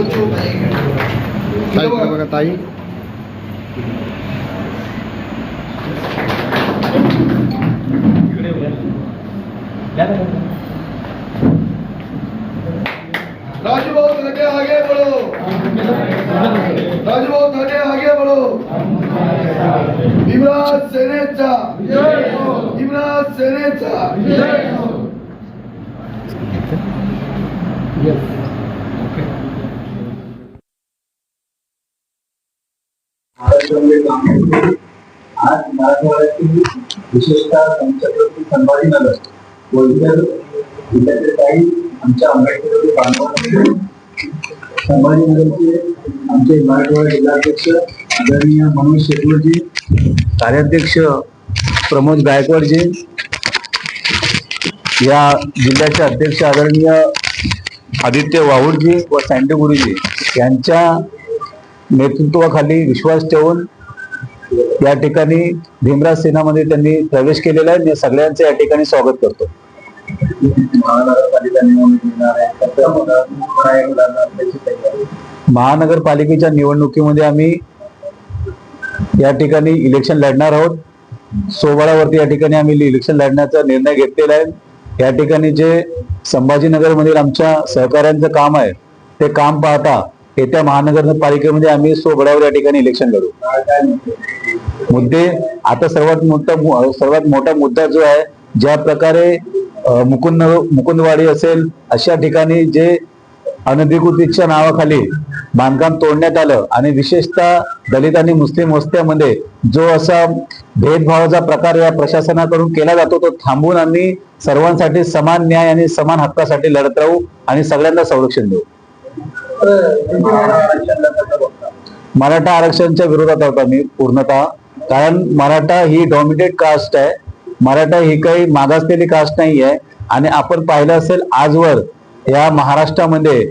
ताई इकडे बघा ताई राजू भाऊ थोड़े आगे बढ़ो राजू भाऊ थोड़े आगे बढ़ो भीमराज सेनेचा भीमराज सेनेचा महाराष्ट्रामध्ये काम करतो. आज मराठवाड्यातील विशेषतः त्यांच्याप्रती संभाजीनगर व इतर जिल्ह्यातील काही आमच्या आंबेडकरी बांधवांचे संभाजीनगरचे आमचे मराठवाडा जिल्हाध्यक्ष आदरणीय मनोज शेटवरजी कार्याध्यक्ष प्रमोद गायकवाडजी या जिल्ह्याचे अध्यक्ष आदरणीय आदित्य वाहुडजी व सँडे गुरुजी यांच्या नेतृत्वाखाली विश्वास ठेवून या ठिकाणी भीमराज सेनामध्ये त्यांनी प्रवेश केलेला आहे. मी सगळ्यांचं या ठिकाणी स्वागत करतो. महानगरपालिकेच्या निवडणुकीमध्ये आम्ही या ठिकाणी इलेक्शन लढणार आहोत. सोबळावरती या ठिकाणी आम्ही इलेक्शन लढण्याचा निर्णय घेतलेला आहे. या ठिकाणी जे संभाजीनगर मधील आमच्या सहकाऱ्यांचं काम आहे ते काम पाहता येत्या महानगरपालिकेमध्ये आम्ही सोबळावर या ठिकाणी इलेक्शन लढू. मुद्दे. आता सर्वात मोठा सर्वात मोठा मुद्दा जो आहे ज्या प्रकारे मुकुंद मुकुंदवाडी असेल अशा ठिकाणी जे अनधिकृतीच्या नावाखाली बांधकाम तोडण्यात आलं आणि विशेषतः दलित आणि मुस्लिम वस्त्यामध्ये जो असा भेदभावाचा प्रकार या प्रशासनाकडून केला जातो तो थांबून आम्ही सर्वांसाठी समान न्याय आणि समान हक्कासाठी लढत राहू आणि सगळ्यांना संरक्षण देऊ. मराठा आरक्षणच्या विरोधात आहोत आम्ही पूर्णतः. कारण मराठा ही डॉमिनेट कास्ट आहे. मराठा ही काही मागासलेली कास्ट नाही आहे आणि आपण पाहिलं असेल आजवर या महाराष्ट्रामध्ये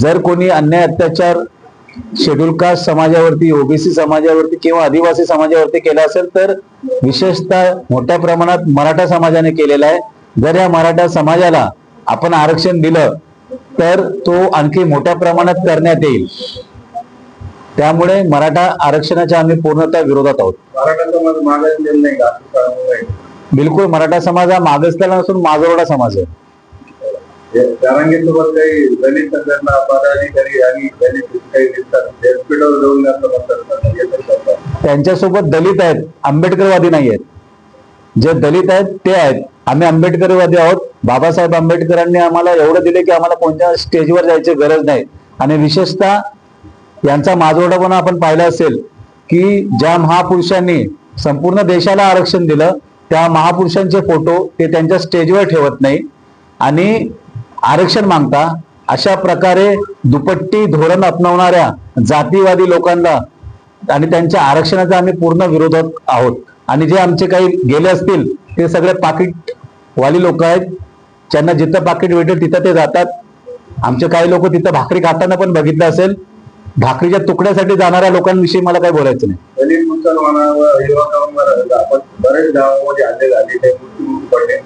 जर कोणी अन्याय अत्याचार शेड्यूल कास्ट समाजावरती ओबीसी समाजावरती किंवा आदिवासी समाजावरती केला असेल तर विशेषतः मोठ्या प्रमाणात मराठा समाजाने केलेला आहे. जर या मराठा समाजाला आपण आरक्षण दिलं तर तो आणखी मोठ्या प्रमाणात करण्यात येईल. त्यामुळे मराठा आरक्षणाच्या आम्ही पूर्णतः विरोधात आहोत. मराठा समाज मागासलेला नाही का? असं सांगू नये. बिलकुल मराठा समाज हा मागासलेला नसून माजोरडा समाज आहे. जरांगेसोबत काही दलित संघटना पदाधिकारी आणि दलित काही दिसतात. व्यासपीठावर जाऊन असं म्हणतात तर करतात. त्यांच्यासोबत दलित आहेत आंबेडकरवादी नाही आहेत. जे दलित आहेत ते आहेत. आम्ही आंबेडकरवादी आहोत. बाबासाहेब आंबेडकरांनी आम्हाला एवढं दिले की आम्हाला कोणत्या स्टेजवर जायची गरज नाही. आणि विशेषतः यांचा माजोरडापणा आपण पाहिला असेल की ज्या महापुरुषांनी संपूर्ण देशाला आरक्षण दिलं त्या महापुरुषांचे फोटो ते त्यांच्या स्टेजवर ठेवत नाही. आणि आरक्षण मागता अशा प्रकारे दुपट्टी धोरण अपनवणाऱ्या जातीवादी लोकांना आणि त्यांच्या आरक्षणाचा आम्ही पूर्ण विरोधात आहोत. आणि जे आमचे काही गेले असतील ते सगळे पाकिटवाली लोक आहेत. ज्यांना जिथं पाकिट भेटेल तिथं ते जातात. आमचे काही लोक तिथं भाकरी खाताना पण बघितलं असेल. भाकरीच्या तुकड्यासाठी जाणाऱ्या लोकांविषयी मला काही बोलायचं नाही. दलित मुसलमानावर युवकांवर आपण बरेच गावामध्ये हल्ले झालेले मृत्यू पडले.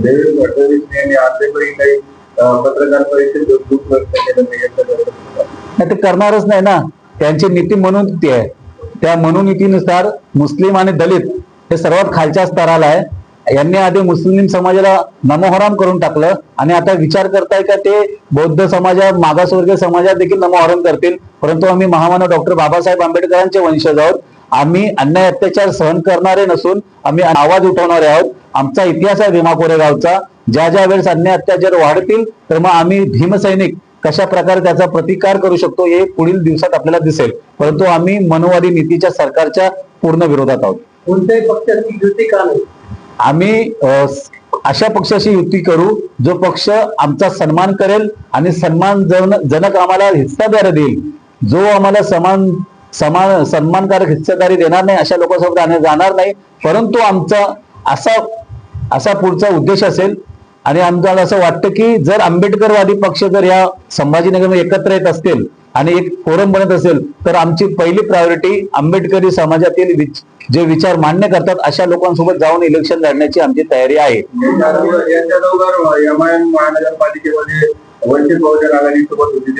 देवेंद्र फडणवीस यांनी आजही काही पत्रकार परिषद दुःख व्यक्त केलं नाही ते करणारच नाही ना. त्यांची नीती म्हणून ती आहे. त्या मनोनीतीनुसार मुस्लिम आणि दलित हे सर्वात खालच्या स्तराला आहे. यांनी आधी मुस्लिम समाजाला नमोहराम करून टाकलं. आणि आता विचार करताय का ते बौद्ध समाजा मागासवर्गीय समाजात देखील नमोहराम करतील. परंतु आम्ही महामानव डॉक्टर बाबासाहेब आंबेडकरांचे वंशज आहोत. आम्ही अन्याय अत्याचार सहन करणारे नसून आम्ही आवाज उठवणारे आहोत. आमचा इतिहास आहे भीमा कोरेगावचा ज्या ज्या वेळेस अन्याय अत्याचार वाढतील तर मग आम्ही भीमसैनिक कशा प्रकारे त्याचा प्रतिकार करू शकतो हे पुढील दिवसात आपल्याला दिसेल. परंतु आम्ही मनोवादी नीतीच्या सरकारच्या पूर्ण विरोधात आहोत. कोणत्याही पक्षाची युती का नाही? आम्ही अशा पक्षाशी युती करू जो पक्ष आमचा सन्मान करेल आणि सन्मान जन जनक आम्हाला हिस्सादार देईल. जो आम्हाला समान समान सन्मानकारक हिस्सेदारी देणार नाही अशा लोकांसोबत आम्ही जाणार नाही. परंतु आमचा असा असा पुढचा उद्देश असेल आणि आमच्याला असं वाटतं की जर आंबेडकरवादी पक्ष जर या संभाजीनगरमध्ये एकत्र येत असतील आणि एक फोरम बनत असेल तर आमची पहिली प्रायोरिटी आंबेडकरी समाजातील जे विचार मान्य करतात अशा लोकांसोबत जाऊन इलेक्शन लढण्याची आमची तयारी आहे. महानगरपालिकेमध्ये वंचित बहुजन होती.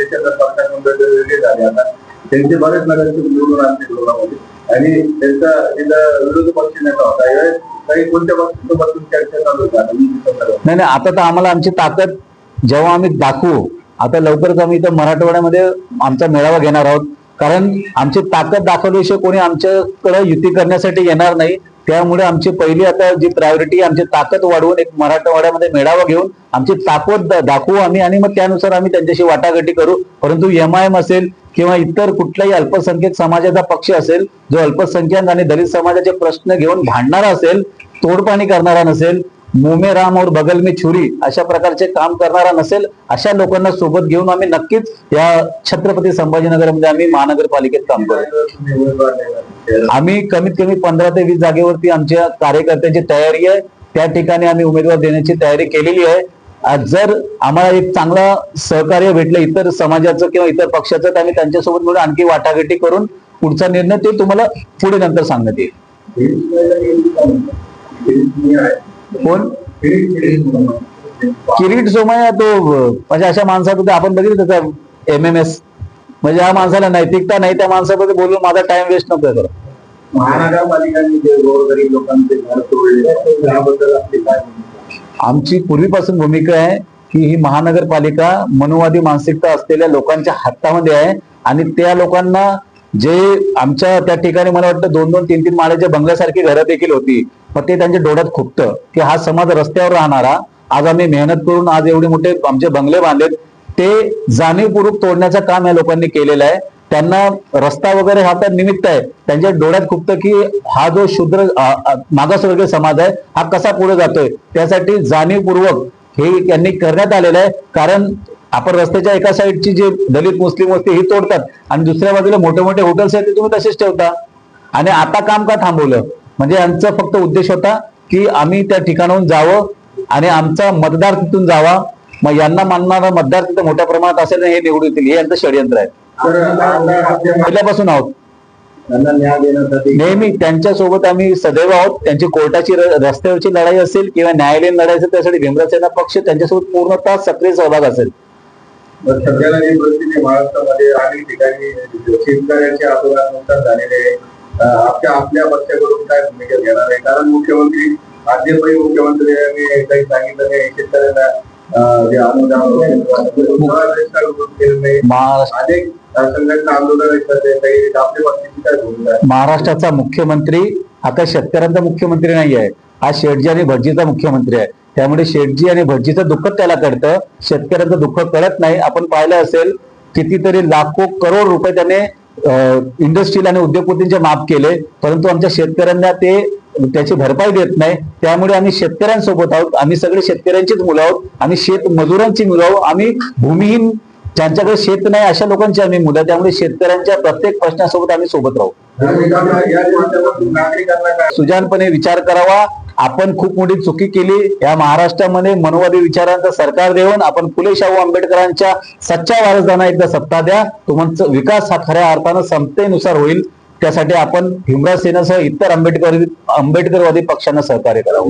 त्यांचे बरेच नगरसेवक निवडून आणले आणि त्यांचा तिथं विरोधी पक्ष नेता होता. काही कोणत्या पक्षासोबत चर्चा चालू होती? आता मी संदर्भात नाही नाही आता तर आम्हाला आमची ताकद जेव्हा आम्ही दाखवू आता लवकरच आम्ही इथं मराठवाड्यामध्ये आमचा मेळावा घेणार आहोत. कारण आमची ताकद दाखवल्याशिवाय कोणी आमच्याकडे युती करण्यासाठी येणार नाही. त्यामुळे आमची पहिली आता जी प्रायोरिटी आमची ताकद वाढवून एक मराठवाड्यामध्ये मेळावा घेऊन आमची ताकद दाखवू आम्ही आणि मग त्यानुसार आम्ही त्यांच्याशी वाटाघाटी करू. परंतु एम आय एम असेल किंवा इतर कुठलाही अल्पसंख्याक समाजाचा पक्ष असेल जो अल्पसंख्याक आणि दलित समाजाचे प्रश्न घेऊन भांडणारा असेल तोडपाणी करणारा नसेल मुमे राम और बगल में छुरी अशा प्रकारचे काम करणारा नसेल अशा लोकांना सोबत घेऊन आम्ही नक्कीच या छत्रपती संभाजीनगरमध्ये आम्ही महानगरपालिकेत काम करू. आम्ही कमीत कमी पंधरा ते वीस जागेवरती आमच्या कार्यकर्त्यांची तयारी आहे. त्या ठिकाणी आम्ही उमेदवार देण्याची तयारी केलेली आहे. जर आम्हाला एक चांगला सहकार्य भेटलं इतर समाजाचं किंवा इतर पक्षाचं तर आम्ही त्यांच्यासोबत मिळून आणखी वाटाघाटी करून पुढचा निर्णय ते तुम्हाला पुढे नंतर सांगण्यात येईल कोण? किरीट सोमय्या तो म्हणजे अशा माणसाबद्दल आपण बघितलं त्याचा एम एम एस म्हणजे या माणसाला नैतिकता नाही त्या माणसाबद्दल बोलून माझा टाइम वेस्ट नको करा महानगरपालिकांनी जे गोरगरीब लोकांचे घर तोडले त्याबद्दल आपली काय भूमिका? आमची पूर्वीपासून भूमिका आहे की ही महानगरपालिका मनुवादी मानसिकता असलेल्या लोकांच्या हातामध्ये आहे आणि त्या लोकांना जे आमच्या त्या ठिकाणी मला वाटतं दोन दोन तीन तीन माळ्याच्या बंगल्यासारखी घरं देखील होती. मग ते त्यांच्या डोळ्यात खुपतं. की हा समाज रस्त्यावर राहणारा आज आम्ही मेहनत करून आज एवढे मोठे आमचे बंगले बांधलेत ते जाणीवपूर्वक तोडण्याचं काम या लोकांनी केलेलं आहे. त्यांना रस्ता वगैरे हा तर निमित्त आहे. त्यांच्या डोळ्यात खुपतं की हा जो शूद्र मागासवर्गीय समाज आहे हा कसा पुढे जातोय? त्यासाठी जाणीवपूर्वक हे त्यांनी करण्यात आलेलं आहे. कारण आपण रस्त्याच्या एका साईडची जे दलित मुस्लिम असते ही तोडतात आणि दुसऱ्या बाजूला मोठे मोठे हॉटेल्स आहेत ते तुम्ही तसेच ठेवता. आणि आता काम का थांबवलं? म्हणजे यांचा फक्त उद्देश होता की आम्ही त्या ठिकाणाहून जावं आणि आमचा मतदार तिथून जावा. मग यांना मानणारा मतदार तिथे मोठ्या प्रमाणात असेल हे निवडून येतील. हे यांचं षडयंत्र आहे. पहिल्यापासून आहोत. नेहमी त्यांच्यासोबत आम्ही सदैव आहोत. त्यांची कोर्टाची रस्त्यावरची लढाई असेल किंवा न्यायालयीन लढाई असेल त्यासाठी भीमरासेना पक्ष त्यांच्यासोबत पूर्णतः सक्रिय सहभाग असेल. महाराष्ट्रामध्ये अनेक ठिकाणी शेतकऱ्यांचे नुकसान झालेले आहे. आपल्या आपल्या पक्षाकडून काय भूमिका घेणार आहे? कारण मुख्यमंत्री आद्यपही मुख्यमंत्री यांनी काही सांगितलं नाही. शेतकऱ्यांना जे अनुदान महाराष्ट्राचा मुख्यमंत्री काही शेतकऱ्यांचा मुख्यमंत्री नाही आहे. हा शेटजी आणि भटजीचा मुख्यमंत्री आहे. त्यामुळे शेटजी आणि भटजीचं दुःख त्याला कळतं. शेतकऱ्यांचं दुःख कळत नाही. आपण पाहिलं असेल कितीतरी लाखो करोड रुपये त्याने इंडस्ट्रील आणि उद्योगपतींचे माफ केले परंतु आमच्या शेतकऱ्यांना ते त्याची भरपाई देत नाही त्यामुळे आम्ही शेतकऱ्यांसोबत आहोत आम्ही सगळे शेतकऱ्यांचीच मुलं आहोत आम्ही शेत मजुरांची मुलं आहोत आम्ही भूमिहीन ज्यांच्याकडे शेत नाही अशा लोकांची आम्ही मुलं त्यामुळे शेतकऱ्यांच्या प्रत्येक प्रश्नासोबत आम्ही सोबत राहू सुजानपणे विचार करावा आपण खूप मोठी चुकी केली. या महाराष्ट्रामध्ये मनोवादी विचारांचं सरकार देऊन आपण फुले शाहू आंबेडकरांच्या सच्च्या वारसदांना एकदा सत्ता द्या. तुमचा विकास हा खऱ्या अर्थानं समतेनुसार होईल. त्यासाठी आपण भीमराज सेनासह इतर आंबेडकर आंबेडकरवादी पक्षांना सहकार्य करावं.